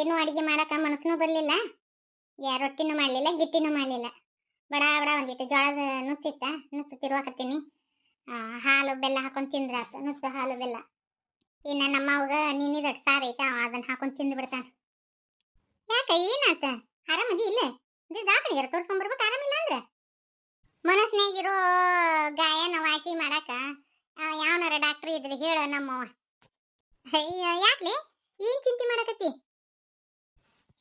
ಏನು ಅಡಿಗೆ ಮಾಡಕ ಮನಸ್ಸು ಬರಲಿಲ್ಲ. ಯಾ ರೊಟ್ಟಿನೂ ಮಾಡಲಿಲ್ಲ, ಗಿಟ್ಟಿನೂ ಮಾಡಲಿಲ್ಲ. ಬಡ ಬಡ ಒಂದಿತ್ತು. ಜೋಳದ ನುಚ್ಚಿತ್ತ ನುಚ್ಚು ತಿರುವಾಕತ್ತೀನಿ ಹಾಲು ಬೆಲ್ಲ ಹಾಕೊಂಡ್ ತಿಂದ್ರಾತ, ನುಚ್ಚು ಹಾಲು ಬೆಲ್ಲ. ಇನ್ನ ನಮ್ಮ ಅವ್ಗ ಸಾರಿ ಸಾರು ಐತೆ ಅದನ್ನ ಹಾಕೊಂಡು ತಿಂದು ಬಿಡ್ತಾನ. ಯಾಕ, ಏನಾತ? ಆರಾಮದಿ ಇಲ್ಲ? ಅಂದ್ರೆ ದಾಖಲೆಗಾರ ತೋರ್ಸ್ಕೊಂಡ್ ಬರ್ಬೇಕು, ಆರಾಮಿಲ್ಲ ಅಂದ್ರ? ಮನಸ್ಸಿನಾಗಿರೋ ಗಾಯನ ವಾಸಿ ಮಾಡಾಕ ಯಾವನಾರ ಡಾಕ್ಟರ್ ಇದ್ರೆ ಹೇಳು ನಮ್ಮವ್ವ. ಅಯ್ಯ, ಯಾಕ್ಲೆ? ಏನ್ ಚಿಂತೆ ಮಾಡಕತ್ತಿ?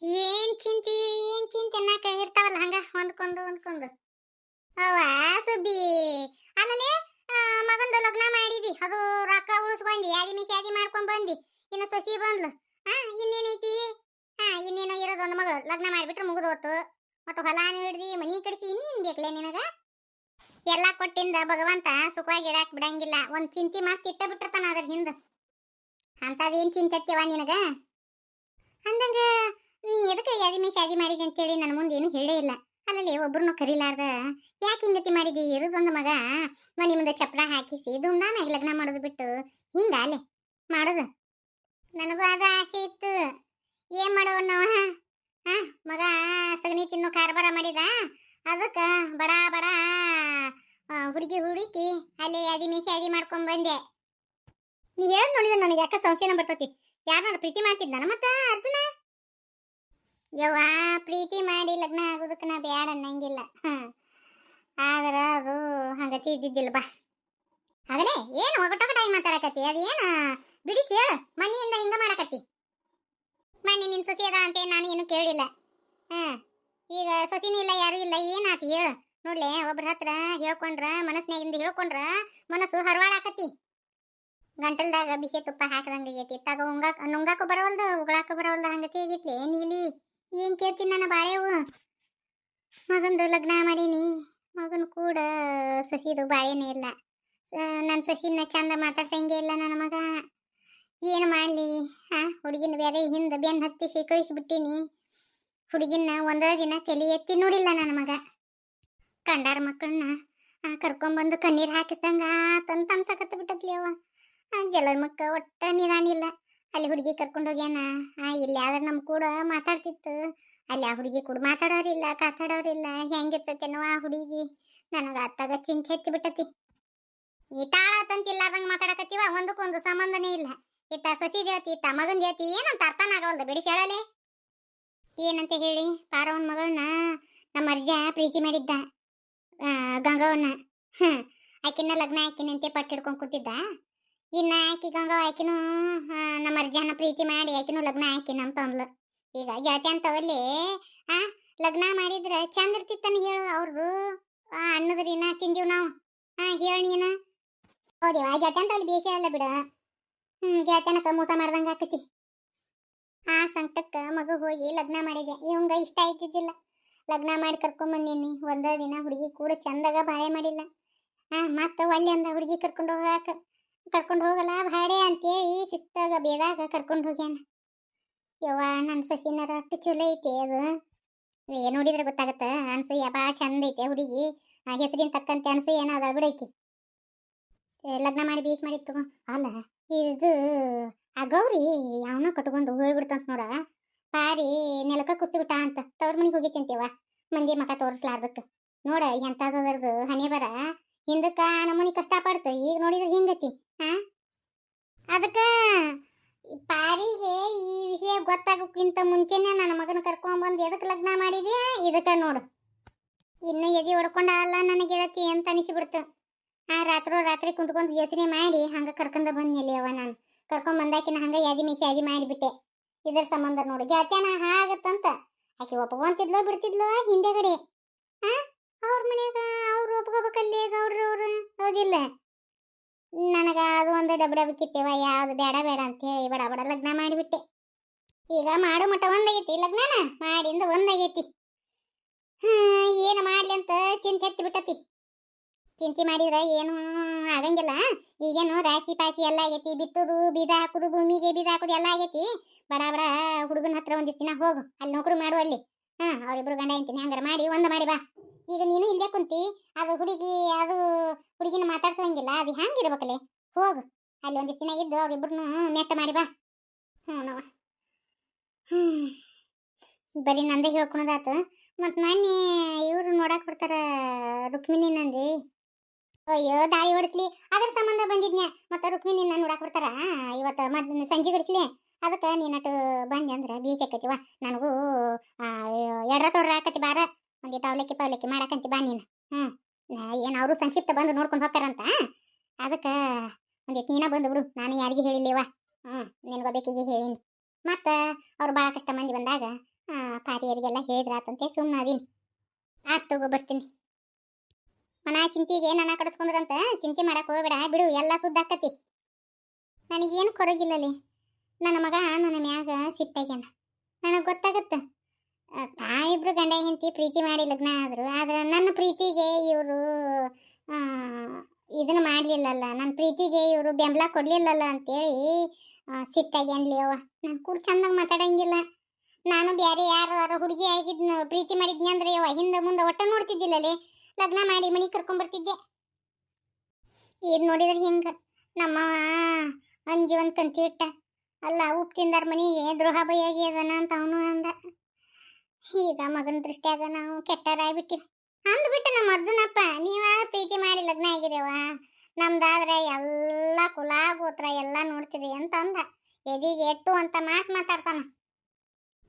ಏನ್ ಚಿಂತಿ ಏನ್ ಚಿಂತಿ ಅನ್ನಕ ಇರ್ತಾವಲ್ಲ ಹಂಗ? ಹೊಂದ್ಕೊಂಡು ಹೊಂದ್ಕೊಂಡು. ಅವ ಸುಬ್ಬಿ. ಆಮೇಲೆ ಮಗಂದು ಲಗ್ನ ಮಾಡಿದಿ. ಅದು ರೊಕ್ಕ ಉಳಿಸ್ಕೊಂಡಿ, ಯಾದಿ ಮಿಸಿ ಯಾದಿ ಮಾಡ್ಕೊಂಡ್ ಬಂದಿ. ಇನ್ನು ಸಸಿ ಬಂದ್ಲು. ಹಾ ಇನ್ನೇನೈತಿ? ಹಾ ಇನ್ನೇನೋ ಇರೋದು ಒಂದು ಮಗಳು. ಲಗ್ನ ಮಾಡಿಬಿಟ್ರೆ ಮುಗಿದೋತು. ಮತ್ತು ಹೊಲ ಹಿಡ್ದಿ ಮನಿ ಕಡಿಸಿ ಇನ್ನೇನ್ ಬೇಕಲೇ ನಿನಗ? ಎಲ್ಲ ಕೊಟ್ಟಿಂದ ಭಗವಂತ ಸುಖವಾಗಿ ಇಡಾಕ್ ಬಿಡಂಗಿಲ್ಲ. ಒಂದ್ ಚಿಂತಿ ಮಾತ್ ಇಟ್ಟ ಬಿಟ್ಟಿರ್ತಾನ ಅದ್ರ ಹಿಂದ. ಅಂತದೇನ್ ಚಿಂತೆ ನಿನಗ? ಅಂದಂಗ ನೀ ಎದಕ್ಕೆ ಯಾದಿ ಮೇಲೆ ಶಾದಿ ಮಾಡಿದೆ ಅಂತೇಳಿ ನನ್ನ ಮುಂದೆ ಏನು ಹೇಳೇ ಇಲ್ಲ. ಅಲ್ಲಲ್ಲಿ ಒಬ್ರನ್ನು ಕರಿಲಾರ್ದ. ಯಾಕೆ ಹಿಂಗತಿ ಮಾಡಿದಿ? ಇರೋದೊಂದು ಮಗ ಮನೆ ಮುಂದೆ ಚಪ್ಪರ ಹಾಕಿಸಿ ದುಂಡಾನಾಗಿ ಲಗ್ನ ಮಾಡೋದು ಬಿಟ್ಟು ಹಿಂಗ ಅಲ್ಲೇ ಮಾಡೋದು. ನನಗೂ ಅದ ಆಸೆ ಇತ್ತು. ಏನ್ ಮಾಡೋಣ ಹಾ? ಹಾ? ಮಗ, ಸಗಣಿ ತಿನ್ನೋ ಕಾರ್ಬಾರ ಮಾಡಿದ? ಅದಕ್ಕೆ ಬಡ ಬಡ ಹುಡುಗಿ ಹುಡುಕಿ ಅಲ್ಲಿ ಅದಿ ಮೀಸಿ ಅದಿ ಮಾಡ್ಕೊಂಡ್ ಬಂದೆ. ನೀ ಹೇಳದ್ ನನಗೆ ಯಾಕ ಸಂಶಯನ ಬರ್ತೈತಿ? ಯಾರನ್ನ ಪ್ರೀತಿ ಮಾಡ್ತಿದ್ದ ಮತ್ತೆ ಅರ್ಜುನ? ಯವ್ವ, ಪ್ರೀತಿ ಮಾಡಿ ಲಗ್ನ ಆಗೋದಕ್ಕೆ ನಾ ಬ್ಯಾಡ ಅನ್ನಂಗಿಲ್ಲ. ಆದ್ರೆ ಅದು ಹಂಗತಿ ಇದ್ದಿದ್ದಿಲ್ಲ ಬಾ. ಆಗಲೇ ಏನು ಒಗಟೊಗಟಾಗಿ ಮಾತಾಡಕತ್ತಿ? ಅದೇನ? ಬಿಡಿಸಿ ಹೇಳು ಮನೆಯಿಂದ ಹಿಂಗ ಮಾಡಕತ್ತಿ. ಮನೆ ನಿನ್ ಸೊಸಿ ಅದ ಅಂತ ನಾನು ಏನು ಕೇಳಿಲ್ಲ. ಹಾಂ, ಈಗ ಸೊಸಿನೂ ಇಲ್ಲ, ಯಾರು ಇಲ್ಲ, ಏನಾತಿ ಹೇಳು. ನೋಡ್ಲೆ, ಒಬ್ರ ಹತ್ರ ಹೇಳ್ಕೊಂಡ್ರ ಮನಸ್ನಾಗಿಂದ ಹೇಳ್ಕೊಂಡ್ರ ಮನಸ್ಸು ಹರವಾಡಾಕತ್ತಿ ಗಂಟಲ್ದಾಗ ಬಿಸಿ ತುಪ್ಪ ಹಾಕದಂಗೆ ಆಗೈತಿ. ತಗ ಉಂಗಾಕ, ನುಂಗಾಕ ಬರವಲ್ದು, ಉಗಳಾಕ ಬರವಲ್ದು, ಹಂಗತಿ ಆಗೈತ್ಲೆ, ನೀಲಿ. ಏನ್ ಕೇಳ್ತೀನಿ ನನ್ನ ಬಾಳೆವು? ಮಗಂದು ಲಗ್ನ ಮಾಡೀನಿ. ಮಗನ ಕೂಡ ಸೊಸಿದು ಬಾಳೆನೇ ಇಲ್ಲ. ನನ್ನ ಸೊಸಿನ ಚಂದ ಮಾತಾಡ್ಸಂಗೆ ಇಲ್ಲ ನನ್ನ ಮಗ. ಏನು ಮಾಡಲಿ? ಹಾ ಹುಡುಗಿನ ಬೇರೆ ಹಿಂದೆ ಬೆನ್ನು ಹತ್ತಿಸಿ ಕಳಿಸಿಬಿಟ್ಟಿನಿ. ಹುಡುಗಿನ ಒಂದೇ ದಿನ ತಲೆ ಎತ್ತಿ ನೋಡಿಲ್ಲ ನನ್ನ ಮಗ. ಕಂಡಾರ ಮಕ್ಕಳನ್ನ ಕರ್ಕೊಂಬಂದು ಕಣ್ಣೀರು ಹಾಕಿಸ್ದಂಗೆ ಆತಂತ ಅನ್ಸಕತ್ತ ಬಿಟ್ಟತ್ಲಿ ಅವ ಜಲರ್ ಮಕ್ಕ ಒಟ್ಟ ನಿರಾನಿಲ್ಲ ಅಲ್ಲಿ ಹುಡುಗಿ ಕರ್ಕೊಂಡು ಹೋಗ್ಯಾನ? ಇಲ್ಲಿ ಆದ್ರೆ ನಮ್ಮ ಕೂಡ ಮಾತಾಡ್ತಿತ್ತು. ಅಲ್ಲಿ ಆ ಹುಡುಗಿ ಕೂಡ ಮಾತಾಡೋರಿಲ್ಲ, ಕಾತಾಡೋರಿಲ್ಲ. ಹೆಂಗಿರ್ತೈತೇನೋ ಆ ಹುಡುಗಿ. ನನಗೆ ಅತ್ತಾಗ ಚಿಂತೆ ಹೆಚ್ಚು ಬಿಟ್ಟತಿ. ಈ ತಾಳ ತಂತಿಲ್ಲಾರ್ದಂಗ ಮಾತಾಡಕತ್ತೀವ? ಒಂದಕ್ಕೊಂದು ಸಂಬಂಧನೇ ಇಲ್ಲ. ಇತ್ತ ಸಸಿ ಜಾತಿ, ಇತ್ತ ಮಗನ್ ಜಾತಿ ಏನಂತ ಅರ್ಥನ ಆಗವಲ್ದ ಬಿಡಿಸಿ ಹೇಳಲೆ ಏನಂತ ಹೇಳಿ? ಪಾರವನ್ ಮಗಳನ್ನ ನಮ್ಮ ಅರ್ಜ ಪ್ರೀತಿ ಮಾಡಿದ್ದ. ಗಂಗವನ್ನ ಹ್ಮ್. ಆಕಿನ ಲಗ್ನ ಆಕಿನಂತೆ ಪಟ್ಟು ಹಿಡ್ಕೊಂಡ್ ಕೂತಿದ್ದ. ಇನ್ನ ಆಕಿ ಗಂಗಾ ಆಕಿನೂ ನಮ್ಮ ಅರ್ಜನ ಪ್ರೀತಿ ಮಾಡಿ ಆಕಿನೂ ಲಗ್ನ ಆಕಿ ನಮ್ಮ ಅಂದ್ಲು. ಈಗ ಗೆಳತಿ ಅಂತವಲ್ಲಿ, ಆ, ಲಗ್ನ ಮಾಡಿದ್ರ ಚಂದ ಇರ್ತಿತ್ತನ ಹೇಳು ಅವ್ರದ್ದು ಆ ಅನ್ನದ್ರಿನ ತಿಂದೀವ್ ನಾವು. ಹಾ ಹೇಳ ನೀನ. ಹೌದೇವ ಗೆಳತಿ ಅಂತ ಅಲ್ಲಿ ಅಲ್ಲ ಬಿಡ. ಹ್ಮ್ ಗೆಳತನಕ ಮೋಸ ಮಾಡ್ದಂಗ ಆಕತಿ. ಆ ಸಂಕಟಕ್ಕ ಮಗು ಹೋಗಿ ಲಗ್ನ ಮಾಡಿದೆ. ಇವಂಗ ಇಷ್ಟ ಆಯ್ತಿದ್ದಿಲ್ಲ. ಲಗ್ನ ಮಾಡಿ ಕರ್ಕೊಂಡ್ ಬಂದೀನಿ. ಒಂದ ದಿನ ಹುಡುಗಿ ಕೂಡ ಚಂದಾಗ ಬಾಳೆ ಮಾಡಿಲ್ಲ. ಹಾ ಮತ್ತ ಒಲ್ಲೆ ಅಂದ ಹುಡುಗಿ ಕರ್ಕೊಂಡು ಹೋಗಾಕ. ಕರ್ಕೊಂಡು ಹೋಗಲ್ಲ ಭಾಡೆ ಅಂತೇಳಿ ಶಿಸ್ತಾಗ ಬೇದಾಗ ಕರ್ಕೊಂಡು ಹೋಗ್ಯಾನ. ಯವ್ವ ನನ್ನ ಸೊಸಿನರ ಅಷ್ಟು ಚಲೋ ಐತಿ ಅದು. ಏ ನೋಡಿದ್ರೆ ಗೊತ್ತಾಗತ್ತ? ಅನ್ಸೂಯ ಭಾಳ ಚಂದ ಐತೆ ಹುಡುಗಿ. ಆ ಹೆಸರಿನ ತಕ್ಕಂತೆ ಅನ್ಸೂಯ ಏನೋ ಅದ ಬಿಡೈತಿ ಲಗ್ನ ಮಾಡಿ ಬೀಸ್ ತಗೋ. ಅಲ್ಲ, ಇದು, ಆ ಗೌರಿ ಯಾವನೋ ಕಟ್ಕೊಂಡು ಹೋಗ್ಬಿಡ್ತಂತ ನೋಡ. ಪಾರಿ ನೆಲಕ ಕುಸ್ತಿ ಬಿಟ್ಟ ಅಂತ. ತವ್ರ ಮನೆಗೆ ಹೋಗಿತ್ತು ಅಂತೀವ ಮಂದಿ ಮಕ ತೋರಿಸ್ಲಾರ್ದಕ್ಕ ನೋಡ ಎಂತದರದು ಹಣೆ ಬರ. ಹಿಂದಕ್ಕ ನಮ್ಮನಿ ಕಷ್ಟ ಪಡ್ತು. ಈಗ ನೋಡಿದ್ರೆ ಹಿಂಗತಿ? ಹಾ ಅದಕ್ಕ ಪಾರಿಗೆ ಈ ವಿಷಯ ಗೊತ್ತಾಗೋಕ್ಕಿಂತ ಮುಂಚೆನೆ ನನ್ನ ಮಗನ ಕರ್ಕೊಂಡ್ ಬಂದು ಎದಕ್ ಲಗ್ನ ಮಾಡಿದ್ಯಾ? ಇದಕ್ಕೆ ನೋಡು. ಇನ್ನು ಎದಿ ಹೊಡ್ಕೊಂಡ ಅಲ್ಲ ನನ್ನ ಗೆಳತಿ ಅಂತ ಅನಿಸಿಬಿಡ್ತು. ಆ, ರಾತ್ರೋ ರಾತ್ರಿ ಕುಂತ್ಕೊಂಡು ಯೋಚನೆ ಮಾಡಿ ಹಂಗ ಕರ್ಕೊಂಡ ಬಂದ್ನಲ್ಲಿ ಅವ ನಾನು. ಕರ್ಕೊಂಡ್ ಬಂದಾಕಿನ ಹಂಗ ಯಾದಿ ಮೀಸಿ ಯಾದಿ ಮಾಡಿಬಿಟ್ಟೆ. ಇದ್ರ ಸಂಬಂಧ ನೋಡು. ಗೆಳತ್ಯಾನ ಹಾಗತ್ತಂತ ಆಕೆ ಒಪ್ಕೊಂತಿದ್ಲೋ ಬಿಡ್ತಿದ್ಲೋ ಹಿಂದೆಗಡೆ. ಆ? ಅವ್ರ ಮನೆಯಾಗ ಅವ್ರು ಒಪ್ಕೋಬೇಕಲ್ಲಿ ಗೌಡ್ರು. ಅವ್ರು ನನಗೆ ಅದು ಒಂದು ಡಬ್ ಡಬ್ ಕಿತ್ತೆವ, ಯಾವ್ದು ಬೇಡ ಬೇಡ ಅಂತ ಹೇಳಿ ಬಡ ಬಡ ಲಗ್ನ ಮಾಡಿಬಿಟ್ಟೆ. ಈಗ ಮಾಡು ಮಟ್ಟ ಒಂದಾಗೈತಿ, ಲಗ್ನನ ಮಾಡಿಂದ ಒಂದಾಗೈತಿ. ಏನು ಮಾಡ್ಲಿ ಅಂತ ಚಿಂತೆ ಎತ್ತಿ ಬಿಟ್ಟತಿ ಚಿಂತೆ ಮಾಡಿದ್ರೆ ಏನು ಆಗಂಗಿಲ್ಲ. ಈಗೇನು ರಾಶಿ ಪಾಶಿ ಎಲ್ಲ ಆಗೈತಿ, ಬಿತ್ತುದು, ಬೀಜ ಹಾಕುದು, ಭೂಮಿಗೆ ಬೀಜ ಹಾಕುದು ಎಲ್ಲ ಆಗೈತಿ. ಬಡ ಬಡ ಹುಡುಗನ ಹತ್ರ ಒಂದಿಷ್ಟು ದಿನ ಹೋಗು, ಅಲ್ಲಿ ನೌಕರಿ ಮಾಡು ಅಲ್ಲಿ. ಹಾ ಅವ್ರಿಬ್ರು ಗಂಡ ಅಂತೀನಿ ಹಂಗಾರ ಮಾಡಿ, ಒಂದು ಮಾಡಿ ಬಾ. ಈಗ ನೀನು ಇಲ್ಲೇ ಕುಂತಿ, ಅದು ಹುಡುಗಿ, ಅದು ಹುಡುಗಿನ ಮಾತಾಡ್ಸಂಗಿಲ್ಲ, ಅದು ಹ್ಯಾಂಗಿರ್ಬೇಕಲೆ? ಹೋಗು. ಅಲ್ಲಿ ಒಂದಿಷ್ಟು ದಿನ ಇದ್ದು ಅವ್ರಿಬ್ರು ನೆಟ್ಟ ಮಾಡಿ ಬಾ. ಹ್ಞೂ ಹ್ಮ್. ಬರೀ ನಂದೇ ಹೇಳ್ಕೊಳೋದಾತು. ಮತ್ ಮೊನ್ನೆ ಇವರು ನೋಡಕ್ ಬರ್ತಾರೆ ರುಕ್ಮಿಣಿ ನಂದಿ. ಅಯ್ಯೋ ದಾಳಿ ಹೊಡಿಸ್ಲಿ. ಅದ್ರ ಸಂಬಂಧ ಬಂದಿದ್ನ್ಯ? ಮತ್ತೆ ರುಕ್ಮಿಣಿ ನೋಡಕ್ ಬರ್ತಾರ? ಇವತ್ತು ಮದ್ ಸಂಜೆ ಗಡಿಸ್ಲಿ. ಅದಕ್ಕೆ ನೀನಟ್ಟು ಬಂದೆ ಅಂದ್ರೆ? ಬೀಸ್ ಆಕತಿವ ನನಗೂ ಎಡ್ರ ತೊಡ್ರ ಆಕತಿ ಬಾರ. ಒಂದಿಟ್ಟು ಅವಲಕ್ಕಿ ಪಾವಲಕ್ಕಿ ಮಾಡಕಂತಿ ಬಾ ನೀನು. ಹ್ಮ್. ಏನು ಅವರು ಸಂಕ್ಷಿಪ್ತ ಬಂದು ನೋಡ್ಕೊಂಡು ಹೋಗ್ತಾರಂತ? ಅದಕ್ಕ ಒಂದಿಟ್ಟು ನೀನ ಬಂದು ಬಿಡು. ನಾನು ಯಾರಿಗೂ ಹೇಳಿಲ್ಲಿವ? ಹ್ಮ್. ನಿನ್ಗೊಬೇಕಿಗೆ ಹೇಳೀನಿ. ಮತ್ತ ಅವ್ರು ಭಾಳ ಕಷ್ಟ ಮಂದಿ ಬಂದಾಗ ಪಾರಿಯರಿಗೆಲ್ಲ ಹೇಳಿದ್ರಾತಂತೆ ಸುಮ್ಮನೆ ಅದೀನಿ. ಆತ್ ತಗೋ ಬರ್ತೀನಿ. ಮನ ಚಿಂತಿಗೆ ನನ್ನ ಕಡಿಸ್ಕೊಂಡ್ರಂತ? ಚಿಂತೆ ಮಾಡಕ್ಕೆ ಹೋಗ್ಬೇಡ. ಬಿಡು, ಎಲ್ಲ ಸುದ್ದ ಆಕತಿ. ನನಗೇನು ಕೊರಗಿಲ್ಲಲಿ. ನನ್ನ ಮಗ ನನ್ನ ಮ್ಯಾಗ ಸಿಟ್ಟಾಗ್ಯಾನ. ನನಗೆ ಗೊತ್ತಾಗತ್ತ. ತಾಯಿಬ್ರು ಗಂಡ ಹೆಂಡತಿ ಪ್ರೀತಿ ಮಾಡಿ ಲಗ್ನ ಆದರು, ಆದ್ರೆ ನನ್ನ ಪ್ರೀತಿಗೆ ಇವರು ಇದನ್ನು ಮಾಡಲಿಲ್ಲಲ್ಲ. ನನ್ನ ಪ್ರೀತಿಗೆ ಇವರು ಬೆಂಬಲ ಕೊಡಲಿಲ್ಲಲ್ಲ ಅಂತೇಳಿ ಸಿಟ್ಟಾಗಿ ಅನ್ಲಿ ಅವ ನಾನು ಕೂಡ ಚಂದಾಗ ಮಾತಾಡಂಗಿಲ್ಲ. ನಾನು ಬೇರೆ ಯಾರು ಹುಡುಗಿ ಆಗಿದ್ನ, ಪ್ರೀತಿ ಮಾಡಿದ್ನಿ ಅಂದ್ರೆ ಅವ ಹಿಂದೆ ಮುಂದೆ ಒಟ್ಟ ನೋಡ್ತಿದ್ದಿಲ್ಲಲೇ? ಲಗ್ನ ಮಾಡಿ ಮನೆಗೆ ಕರ್ಕೊಂಡ್ಬರ್ತಿದ್ದೆ ಇದು ನೋಡಿದ್ರೆ ಹಿಂಗೆ? ನಮ್ಮ ಅಂಜಿ ಒಂದು ಕಂತಿ ಇಟ್ಟ ಅಲ್ಲ ಉಪ್ಪು ತಿಂದಾರ ಮನೆಗೆ ದ್ರೋಹ ಬೈಯಾಗಿ ಅದನ ಅಂತ ಅವನು ಅಂದ. ಈಗ ಮಗನ ದೃಷ್ಟಿಯಾಗ ನಾವು ಕೆಟ್ಟರಾಗ್ಬಿಟ್ಟಿವಿ ಅಂದ್ಬಿಟ್ಟು ನಮ್ಮ ಅರ್ಜುನಪ್ಪ, ನೀವ ಪ್ರೀತಿ ಮಾಡಿ ಲಗ್ನ ಆಗಿದೇವ ನಮ್ದಾದ್ರೆ ಎಲ್ಲ ಕುಲ ಗೋತ್ರ ಎಲ್ಲ ನೋಡ್ತೀರಿ ಅಂತ ಅಂದ ಎದಿಗೆ ಎಟ್ಟು ಅಂತ ಮಾತು ಮಾತಾಡ್ತಾನ.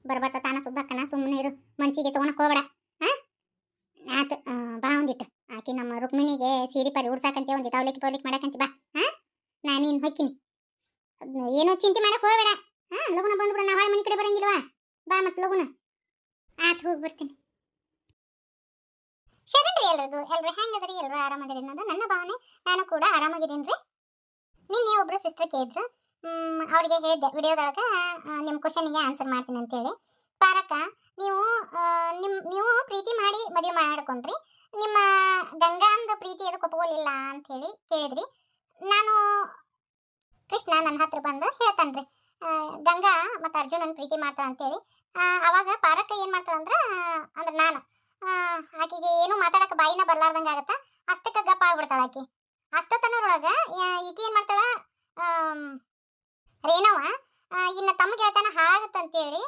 ಬರ್ಬತ್ತ ತಾನ ಸುಬ್ಬಕ್ಕನ ಸುಮ್ಮನೆ ಇರು, ಮನ್ಸಿಗೆ ಹೋಗ್ಬೇಡ. ಹಾ ಆತ ಬಾ ಒಂದಿಟ್ಟು ಆಕಿ ನಮ್ಮ ರುಕ್ಮಿಣಿಗೆ ಸೀರೆ ಪರಿ ಉಡ್ಸಾಕಂತೆ ಒಂದಿಟ್ಟು ಅವಲಕ್ಕಿ ಪೌಲಿಕ್ ಮಾಡಕಂತೆ ಬಾ. ಹಾ ನಾನು ಇನ್ನು ಹೊಕ್ಕಿನಿ ಏನೋ ಚಿಂತೆ ಮಾಡಕ್ ಹೋಗ್ಬೇಡ. ಹಾ ಲಗುನ ಬಂದ್ಬಿಡ, ನಾ ಹೊಳೆ ಮನೆ ಕಡೆ ಬರಂಗಿಲ್ವಾ? ಬಾ ಮತ್ತೆ ಲಗುನ. ಆತ್ ಹೋಗಿ ಬರ್ತೀನಿ. ಶರಣ್ರಿ ಎಲ್ರಿಗೂ. ಎಲ್ರು ಹೆಂಗದ್ರಿ? ಎಲ್ರು ಆರಾಮದಿರಿ ಅನ್ನೋದು ನನ್ನ ಭಾವನೆ. ನಾನು ಕೂಡ ಆರಾಮಾಗಿದ್ದೀನಿ ನಿನ್ನೆ ಒಬ್ರು ಸಿಸ್ಟರ್ ಕೇಳಿದ್ರು ಅವ್ರಿಗೆ ಹೇಳಿದ್ದೆ, ವಿಡಿಯೋದೊಳಗೆ ನಿಮ್ಮ ಕ್ವಶನ್ಗೆ ಆನ್ಸರ್ ಮಾಡ್ತೀನಿ ಅಂತೇಳಿ. ಪಾರಕ್ಕ, ನೀವು ನಿಮ್, ನೀವು ಪ್ರೀತಿ ಮಾಡಿ ಮದುವೆ ಮಾಡ್ಕೊಂಡ್ರಿ. ನಿಮ್ಮ ಗಂಗಾಂದ ಪ್ರೀತಿ ಅದು ಒಪ್ಕೊಳ್ಳಿಲ್ಲ ಅಂತ ಹೇಳಿ ಕೇಳಿದ್ರಿ. ನಾನು, ಕೃಷ್ಣ ನನ್ನ ಹತ್ರ ಬಂದು ಹೇಳ್ತಾನ್ರಿ. ಗಂಗಾ ಮತ್ತು ಅರ್ಜುನನ್ ಪ್ರೀತಿ ಮಾಡ್ತಾಳ ಅಂತೇಳಿ. ಅವಾಗ ಪಾರಕ್ಕ ಏನು ಮಾಡ್ತಾಳ ಅಂದ್ರೆ ಅಂದ್ರೆ ನಾನು ಆಕಿಗೆ ಏನು ಮಾತಾಡಕ್ಕೆ ಬಾಯಿನ ಬರ್ಲಾರ್ದಂಗೆ ಆಗತ್ತ, ಅಷ್ಟಕ್ಕೆ ಗಪ್ಪ ಆಗ್ಬಿಡ್ತಾಳ ಆಕೆ. ಅಷ್ಟೊತ್ತನೊಳಗ ಈಕಿ ಏನು ಮಾಡ್ತಾಳ ರೇಣವ ಇನ್ನ ತಮ್ಮ ಗೆಳತನ ಹೇಳಿ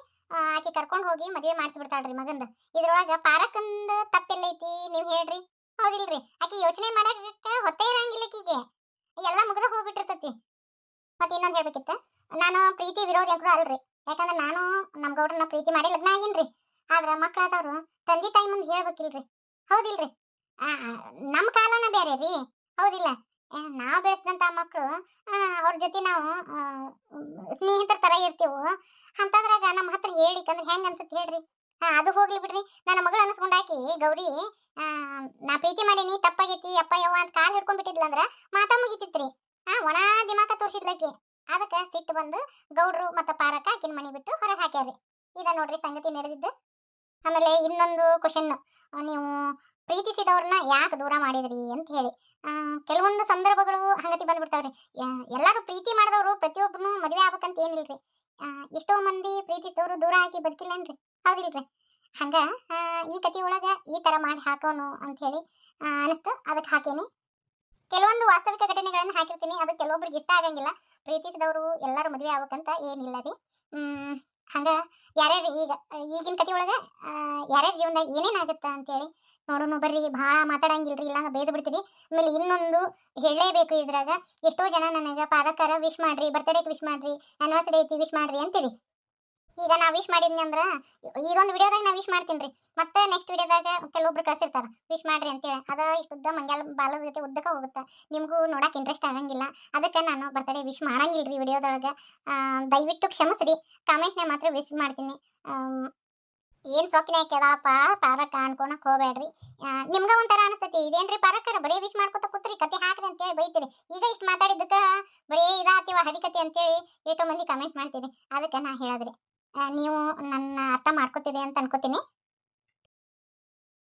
ಆಕಿ ಕರ್ಕೊಂಡು ಹೋಗಿ ಮದುವೆ ಮಾಡಿಸ್ಬಿಡ್ತಾಳ್ರಿ ಮಗಂದ. ಇದ್ರೊಳಗ ಪಾರಕ್ಕಂದ ತಪ್ಪೆಲ್ಲೈತಿ, ನೀವು ಹೇಳ್ರಿ. ಹೌದಿಲ್ರಿ, ಆಕೆ ಯೋಚನೆ ಮಾಡಕ್ಕೆ ಹೊತ್ತೇ ಇರಂಗಿಲ್ಲ ಆಕಿಗೆ ಎಲ್ಲ ಮುಗಿದ ಹೋಗ್ಬಿಟ್ಟಿರ್ತತಿ. ಮತ್ತೆ ಇನ್ನೊಂದು ಹೇಳ್ಬೇಕಿತ್ತ? ನಾನು ಪ್ರೀತಿ ವಿರೋಧಿ ಅಂತ ಅಲ್ರಿ. ಯಾಕಂದ್ರೆ ನಾನು ನಮ್ಮ ಗೌಡ್ರನ್ನ ಪ್ರೀತಿ ಮಾಡಿ ಲಗ್ನ ಆಗಿನ್ರಿ. ಆದ್ರೆ ಮಕ್ಕಳಾದವ್ರು ತಂದೆ ತಾಯಿ ಮುಂದೆ ಹೇಳ್ಬೇಕಿಲ್ರಿ. ಹೌದಿಲ್ರಿ? ನಮ್ಮ ಕಾಲನ ಬೇರೆ ರೀ. ಹೌದಿಲ್ಲ? ನಾವು ಬೆಳೆಸಿದಂಥ ಮಕ್ಕಳು ಅವ್ರ ಜೊತೆ ನಾವು ಸ್ನೇಹಿತರ ತರ ಇರ್ತೀವೋ? ಅಂತಂದ್ರಾಗ ನಮ್ಮ ಹತ್ರ ಹೇಳಿಕಂದ್ರೆ ಹೆಂಗೆ ಅನ್ಸುತ್ತೆ ಹೇಳ್ರಿ? ಹಾ ಅದು ಹೋಗ್ಲಿ ಬಿಡ್ರಿ. ನನ್ನ ಮಗಳು ಅನ್ಸ್ಕೊಂಡಾಕಿ ಗೌರಿ ನಾ ಪ್ರೀತಿ ಮಾಡೀನಿ, ತಪ್ಪಾಗೈತಿ, ಅಪ್ಪ, ಯವ್ವ ಅಂತ ಕಾಲು ಹಿಡ್ಕೊಂಡ್ಬಿಟ್ಟಿದ್ಲ ಅಂದ್ರ ಮಾತಾ ಮುಗಿತಿತ್ರಿ. ಆ, ಒಣ ದಿಮಾಕ ತೋರ್ಸಿದ್ಲಕಿ ಅದಕ್ಕೆ ಸಿಟ್ಟು ಬಂದು ಗೌಡ್ರು ಮತ್ತ ಪಾರಕ ಆಕಿನ ಮನಿ ಬಿಟ್ಟು ಹೊರಗೆ ಹಾಕ್ಯಾರಿ ಇದ ನೋಡ್ರಿ ಸಂಗತಿ ನಡೆದಿದ್ದು. ಆಮೇಲೆ ಇನ್ನೊಂದು ಕ್ವಶನ್ ನೀವು ಪ್ರೀತಿಸಿದವ್ರನ್ನ ಯಾಕೆ ದೂರ ಮಾಡಿದ್ರಿ ಅಂತ ಹೇಳಿ. ಕೆಲವೊಂದು ಸಂದರ್ಭಗಳು ಹಂಗತಿ ಬಂದ್ಬಿಡ್ತಾವ್ರಿ. ಎಲ್ಲರೂ ಪ್ರೀತಿ ಮಾಡಿದವರು ಪ್ರತಿಯೊಬ್ಬರು ಮದುವೆ ಆಗ್ಬೇಕಂತ ಏನಿಲ್ರಿ. ಎಷ್ಟೋ ಮಂದಿ ಪ್ರೀತಿಸಿದವರು ದೂರ ಹಾಕಿ ಬದುಕಿಲ್ಲನ್ರಿ. ಹೌದಿಲ್ರಿ. ಹಂಗ ಈ ಕತಿ ಒಳಗ ಈ ತರ ಮಾಡಿ ಹಾಕೋನು ಅಂತ ಹೇಳಿ ಅನಿಸ್ತು. ಅದಕ್ಕೆ ಹಾಕೇನಿ. ಕೆಲವೊಂದು ವಾಸ್ತವಿಕ ಘಟನೆಗಳನ್ನ ಹಾಕಿರ್ತೀನಿ. ಅದು ಕೆಲವೊಬ್ರಿಗೆ ಇಷ್ಟ ಆಗಂಗಿಲ್ಲ. ಪ್ರೀತಿಸಿದವರು ಎಲ್ಲರೂ ಮದುವೆ ಆಗ್ಬೇಕಂತ ಏನಿಲ್ಲ ರೀ. ಹ್ಮ್, ಹಂಗ ಯಾರ್ಯಾರು ಈಗ, ಈಗಿನ ಕತಿ ಒಳಗ ಯಾರ್ಯಾರ ಜೀವನದಾಗ ಏನೇನಾಗುತ್ತ ಅಂತೇಳಿ ನೋಡೋಣ ಬರ್ರಿ, ಭಾಳ ಮಾತಾಡಂಗಿಲ್ರಿ ಇಲ್ಲ ಬೇದ್ ಬಿಡ್ತೀರಿ. ಆಮೇಲೆ ಇನ್ನೊಂದು ಹೇಳಲೇಬೇಕು ಇದ್ರಾಗ, ಎಷ್ಟೋ ಜನ ನನಗೆ ಪಾದಕರ ವಿಶ್ ಮಾಡ್ರಿ ಬರ್ತ್ಡೇಗೆ ವಿಶ್ ಮಾಡ್ರಿ ಆನಿವರ್ಸರಿ ಐತಿ ವಿಶ್ ಮಾಡ್ರಿ ಅಂತೀರಿ ಈಗ ನಾ ವಿಶ್ ಮಾಡಿದ್ನಿ ಅಂದ್ರ ಇದೊಂದು ವಿಡಿಯೋದಾಗ ನಾ ವಿಶ್ ಮಾಡ್ತೀನಿ ರೀ. ಮತ್ತೆ ನೆಕ್ಸ್ಟ್ ವಿಡಿಯೋದಾಗ ಕೆಲವೊಬ್ರು ಕಳ್ಸಿರ್ತಾರ ವಿಶ್ ಮಾಡ್ರಿ ಅಂತೇಳಿ. ಅದ ಇಷ್ಟು ಉದ್ದ ಮಂಗ್ಯಾಲ ಬಾಲದ ಜೊತೆ ಉದ್ದಕ್ಕೆ ಹೋಗುತ್ತೆ. ನಿಮಗೂ ನೋಡಕ್ ಇಂಟ್ರೆಸ್ಟ್ ಆಗಂಗಿಲ್ಲ. ಅದಕ್ಕೆ ನಾನು ಬರ್ತಡೇ ವಿಶ್ ಮಾಡಂಗಿಲ್ಲ ಮಾಡಂಗಿಲ್ರಿ ವಿಡಿಯೋದೊಳಗೆ ದಯವಿಟ್ಟು ಕ್ಷಮಿಸ್ರಿ. ಕಾಮೆಂಟ್ನೇ ಮಾತ್ರ ವಿಶ್ ಮಾಡ್ತೀನಿ. ಏನು ಸೊಕ್ಕಿನ ಕೇಳಪ್ಪ ಪಾರಕ್ಕ ಅನ್ಕೊಳಕ್ ಹೋಗ್ಬೇಡ್ರಿ ನಿಮ್ಗ ಒಂಥರ ಅನಿಸ್ತೈತಿ. ಇದೇನ್ರಿ ಪಾರಕ್ಕರ ಬರೀ ವಿಶ್ ಮಾಡ್ಕೊತ ಕೂತ್ರಿ, ಕತೆ ಹಾಕ್ರಿ ಅಂತೇಳಿ ಬೈತೀರಿ. ಈಗ ಇಷ್ಟು ಮಾತಾಡಿದ್ದಕ್ಕ ಬರೀ ಇದಾತಿವ ಹರಿಕತೆ ಅಂತೇಳಿ ಏಕ ಮಂದಿ ಕಮೆಂಟ್ ಮಾಡ್ತೀರಿ. ಅದಕ್ಕೆ ನಾ ಹೇಳದ್ರಿ ನೀವು ನನ್ನ ಅರ್ಥ ಮಾಡ್ಕೋತೀರಿ ಅಂತ ಅನ್ಕೋತೀನಿ.